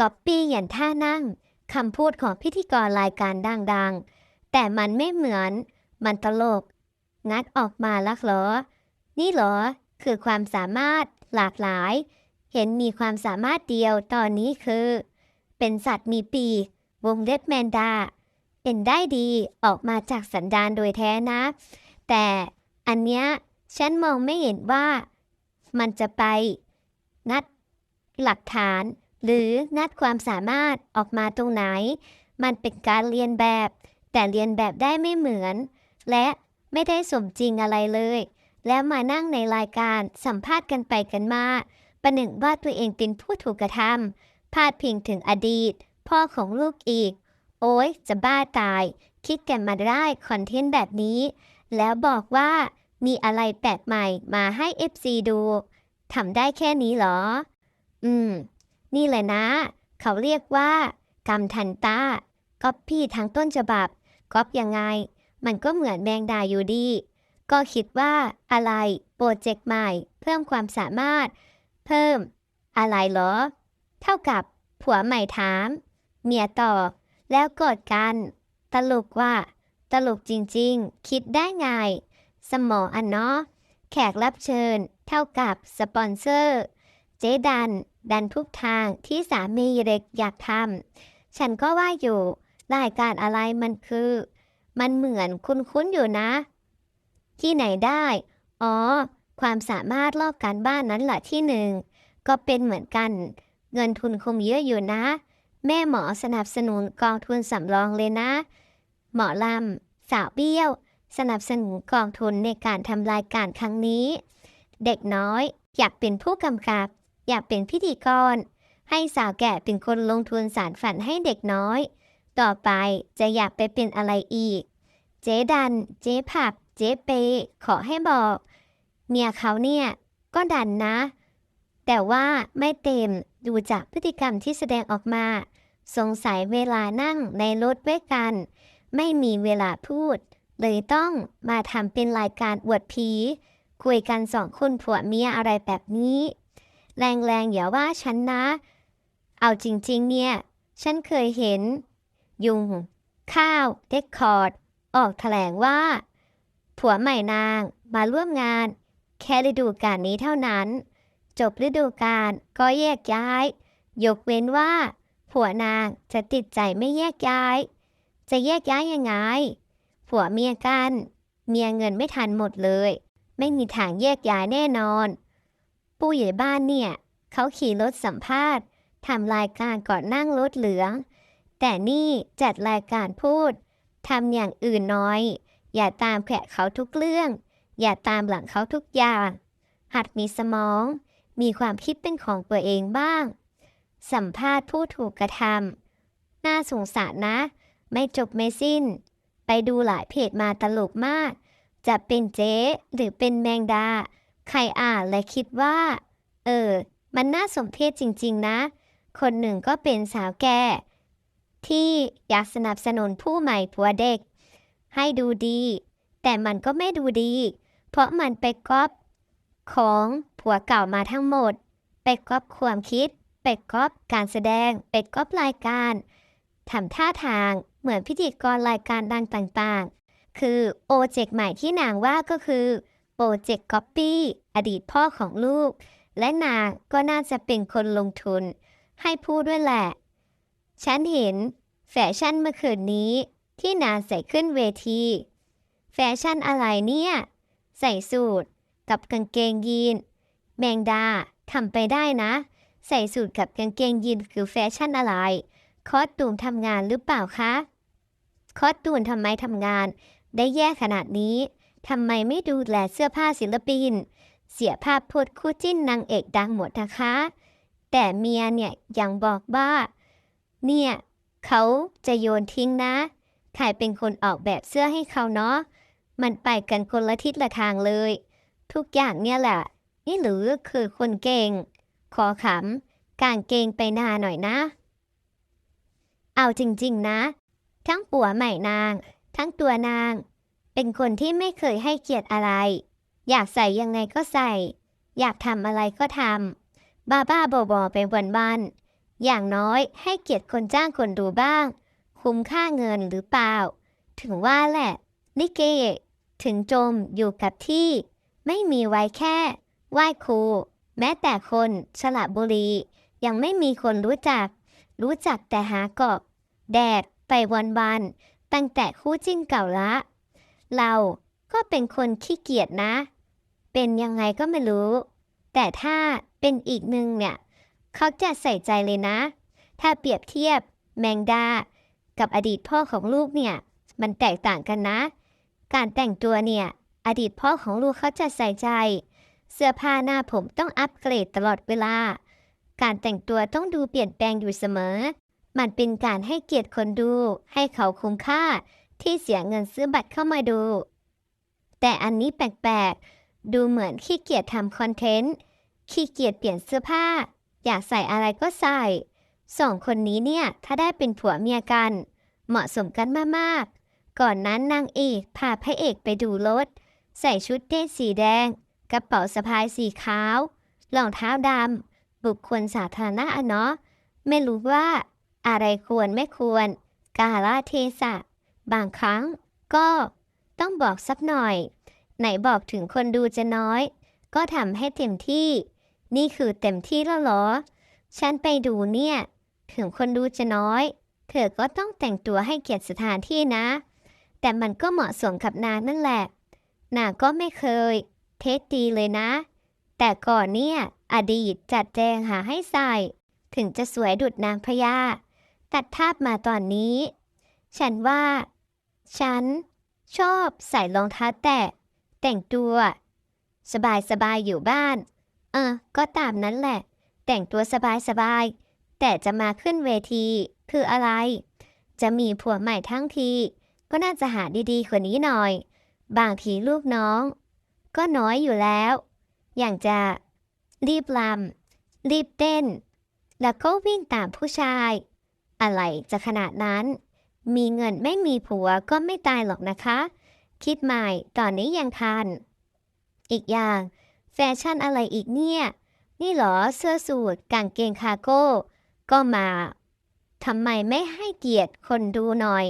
ก๊อปปี้อย่างท่านั่งคำพูดของพิธีกรรายการดังๆ แต่มันไม่เหมือน มันตลก งัดออกมาลักหรอ นี่หรอ คือความสามารถหลากหลาย เห็นมีความสามารถเดียวตอนนี้คือ เป็นสัตว์มีปีกวงเล็บแมนดา เป็นได้ดีออกมาจากสันดานโดยแท้นะ แต่อันเนี้ยฉันมองไม่เห็นว่ามันจะไป นัดหลักฐาน หรือนัดความสามารถออกมาตรงไหน มันเป็นการเรียนแบบ แต่เรียนแบบได้ไม่เหมือน และไม่ได้สมจริงอะไรเลย แล้วมานั่งในรายการสัมภาษณ์กันไปกันมา ประหนึ่งว่าตัวเองเป็นผู้ถูกกระทำพาดพิงถึงอดีต พ่อของลูกอีก โอ้ยจะบ้าตาย คิดกันมาได้คอนเทนต์แบบนี้ แล้วบอกว่ามีอะไรแปลกใหม่มาให้ FC ดูทำได้แค่นี้เหรอ อืม นี่แหละนะ เขาเรียกว่า กรรมทันตาก๊อปปี้ทั้งต้นฉบับก๊อปยังไง มันก็เหมือนแมงดาอยู่ดี ก็คิดว่าอะไร โปรเจกต์ใหม่ เพิ่มความสามารถ เพิ่ม อะไรเหรอ เท่ากับผัวใหม่ถาม เมียตอบแล้วกอดกัน ตลกว่า ตลกจริงๆ คิดได้ไง สมองอันเนาะแขกรับเชิญ เท่ากับสปอนเซอร์ เจ๊ดัน ดันทุกทางที่สามีเล็กอยากทำฉันก็ว่าอยู่รายการอะไรมันคือ มันเหมือนคุ้นๆอยู่นะ ที่ไหนได้ อ๋อ ความสามารถลอกการบ้านนั้นแหละที่หนึ่ง ก็เป็นเหมือนกัน เงินทุนคงเยอะอยู่นะ แม่หมอสนับสนุนกองทุนสำรองเลยนะ หมอลำสาวเบี้ยว สนับสนุนกองทุนในการทำรายการครั้งนี้ เด็กน้อยอยากเป็นผู้กำกับ อยากเป็นพิธีกร ให้สาวแก่เป็นคนลงทุนสารฝันให้เด็กน้อย ต่อไปจะอยากไปเป็นอะไรอีก เจ๊ดัน เจ๊ผับเจ๊เป ขอให้บอก เมียเขาเนี่ย ก็ดันนะ แต่ว่าไม่เต็มดูจากพฤติกรรมที่แสดงออกมา สงสัยเวลานั่งในรถด้วยกัน ไม่มีเวลาพูด เลยต้องมาทำเป็นรายการอวดผีคุยกันสองคนผัวเมียอะไรแบบนี้ แรงๆอย่าว่าฉันนะ เอาจริง ๆ เนี่ย ฉันเคยเห็น ยุง ข้าวเดคคอร์ด ออกแถลงว่า ผัวใหม่นางมาร่วมงาน แค่ฤดูกาลนี้เท่านั้น จบฤดูกาลก็แยกย้าย ยกเว้นว่า ผัวนางจะติดใจไม่แยกย้าย จะแยกย้ายยังไง ผัวเมียกัน เมียเงินไม่ทันหมดเลย ไม่มีทางแยกย้ายแน่นอน ปู่ใหญ่บ้านเนี่ย เขาขี่รถสัมภาษณ์ทำรายการก่อนนั่งรถเหลือง แต่นี่จัดรายการพูดทำอย่างอื่นน้อย อย่าตามแขกเขาทุกเรื่อง อย่าตามหลังเขาทุกอย่าง หัดมีสมอง มีความคิดเป็นของตัวเองบ้าง สัมภาษณ์ผู้ถูกกระทำน่าสงสารนะ ไม่จบไม่สิ้น ไปดูหลายเพจมาตลกมาก จะเป็นเจ๊หรือเป็นแมงดา ใครอ่านและคิดว่า เออ มันน่าสมเพชจริง ๆ นะ คนหนึ่งก็เป็นสาวแก่ ที่อยากสนับสนุนผู้ใหม่ผัวเด็ก ให้ดูดี แต่มันก็ไม่ดูดี เพราะมันไปก๊อปของผัวเก่ามาทั้งหมด ไปก๊อปความคิด ไปก๊อปการแสดง ไปก๊อปรายการทำท่าทางเหมือนพิธีกรรายการดังต่างๆ คือโปรเจกต์ใหม่ที่นางว่าก็คือ โปรเจกต์ก๊อปปี้อดีตพ่อของลูก และนางก็น่าจะเป็นคนลงทุน ให้ผู้ด้วยแหละ ฉันเห็นแฟชั่นเมื่อคืนนี้ที่นางใส่ขึ้นเวที แฟชั่นอะไรเนี่ย ใส่สูทกับกางเกงยีน แมงดาทำไปได้นะ ใส่สูทกับกางเกงยีนคือแฟชั่นอะไร คอสตูมทำงานหรือเปล่าคะ คอสตูมทำไมทำงานได้แย่ขนาดนี้ ทำไมไม่ดูแลเสื้อผ้าศิลปิน เสียภาพพจน์คู่จิ้นนางเอกดังหมดนะคะ แต่เมียเนี่ยยังบอกว่า เนี่ยเขาจะโยนทิ้งนะ ใครเป็นคนออกแบบเสื้อให้เขาเนาะ มันไปกันคนละทิศละทางเลย ทุกอย่างเนี่ยแหละ นี่หรือคือคนเก่ง ขอขำกางเกงไปหนาหน่อยนะ เอาจริงๆนะ ทั้งปัวใหม่นาง ทั้งตัวนาง เป็นคนที่ไม่เคยให้เกียรติอะไร อยากใส่ยังไงก็ใส่ อยากทำอะไรก็ทำบ้าบ้าๆบอๆไปวันๆอย่างน้อยให้เกียรติคนจ้างคนดูบ้าง คุ้มค่าเงินหรือเปล่า ถึงว่าแหละลิเกถึงจมอยู่กับที่ ไม่มีไว้แค่ไหว้ครู แม้แต่คนฉละบุรี ยังไม่มีคนรู้จัก รู้จักแต่หาเกาะแดดไปวันๆตั้งแต่คู่จิ้นเก่าละ เราก็เป็นคนขี้เกียจนะ เป็นยังไงก็ไม่รู้ แต่ถ้าเป็นอีกหนึ่งเนี่ย เขาจะใส่ใจเลยนะ ถ้าเปรียบเทียบแมงดา กับอดีตพ่อของลูกเนี่ย มันแตกต่างกันนะ การแต่งตัวเนี่ย อดีตพ่อของลูกเขาจะใส่ใจ เสื้อผ้าหน้าผมต้องอัปเกรดตลอดเวลา การแต่งตัวต้องดูเปลี่ยนแปลงอยู่เสมอ มันเป็นการให้เกียรติคนดู ให้เขาคุ้มค่า ที่เสียเงินซื้อบัตรเข้ามาดู แต่อันนี้แปลกๆ ดูเหมือนขี้เกียจทำคอนเทนต์ ขี้เกียจเปลี่ยนเสื้อผ้า อยากใส่อะไรก็ใส่ สองคนนี้เนี่ย ถ้าได้เป็นผัวเมียกัน เหมาะสมกันมากๆ ก่อนนั้นนางเอกพาพระเอกไปดูรถ ใส่ชุดเดทสีแดง กระเป๋าสะพายสีขาวรองเท้าดำ บุคคลสาธารณะอะเนาะ ไม่รู้ว่า อะไรควรไม่ควร กาลเทศะ บางครั้งก็ต้องบอกสักหน่อย ไหนบอกถึงคนดูจะน้อย ก็ทำให้เต็มที่ นี่คือเต็มที่แล้วเหรอ ฉันไปดูเนี่ย ถึงคนดูจะน้อย เธอก็ต้องแต่งตัวให้เกียรติสถานที่นะ แต่มันก็เหมาะสมกับนางนั่นแหละ นางก็ไม่เคย เทสดีเลยนะ แต่ก่อนเนี่ยอดีตจัดแจงหาให้ใส่ ถึงจะสวยดุดนางพญาตัดภาพมาตอนนี้ ฉันว่า ฉันชอบใส่รองเท้าแตะ แต่งตัว สบายสบายๆอยู่บ้าน เออ ก็ตามนั้นแหละ แต่งตัวสบายสบายๆแต่จะมาขึ้นเวทีคืออะไร จะมีผัวใหม่ทั้งที ก็น่าจะหาดีๆกว่านี้หน่อย บางทีลูกน้อง ก็น้อยอยู่แล้ว อย่างจะรีบลำรีบเต้น แล้วก็วิ่งตามผู้ชาย อะไรจะขนาดนั้น มีเงินไม่มีผัวก็ไม่ตายหรอกนะคะ คิดใหม่ตอนนี้ยังทัน อีกอย่าง แฟชั่นอะไรอีกเนี่ย นี่หรอเสื้อสูทกางเกงคาร์โก้ ก็มาทำไมไม่ให้เกียรติคนดูหน่อย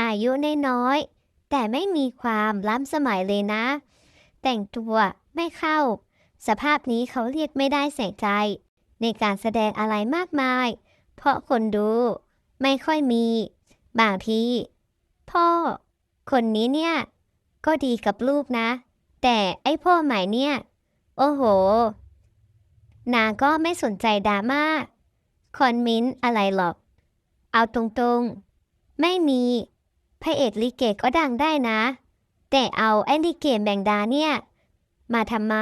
อายุน้อยๆแต่ไม่มีความล้ำสมัยเลยนะ แต่งตัวไม่เข้า สภาพนี้เขาเรียกไม่ได้ใส่ใจ ในการแสดงอะไรมากมาย เพราะคนดูไม่ค่อยมี บางทีพ่อ คนนี้เนี่ย ก็ดีกับลูกนะ แต่ไอ้พ่อใหม่เนี่ย โอ้โห นางก็ไม่สนใจดราม่าคอนมินอะไรหรอก เอาตรงๆ ไม่มีพระเอกลิเกก็ดังได้นะ แต่เอาไอ้ลิเกแบงดาเนี่ย มาทำไม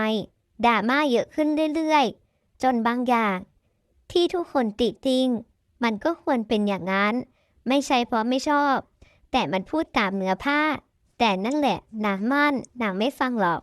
ดราม่าเยอะขึ้นเรื่อยๆ จนบางอย่าง ที่ทุกคนติติง มันก็ควรเป็นอย่างนั้น ไม่ใช่เพราะไม่ชอบ แต่มันพูดตามเนื้อผ้า แต่นั่นแหละนางมั่นนางไม่ฟังหรอก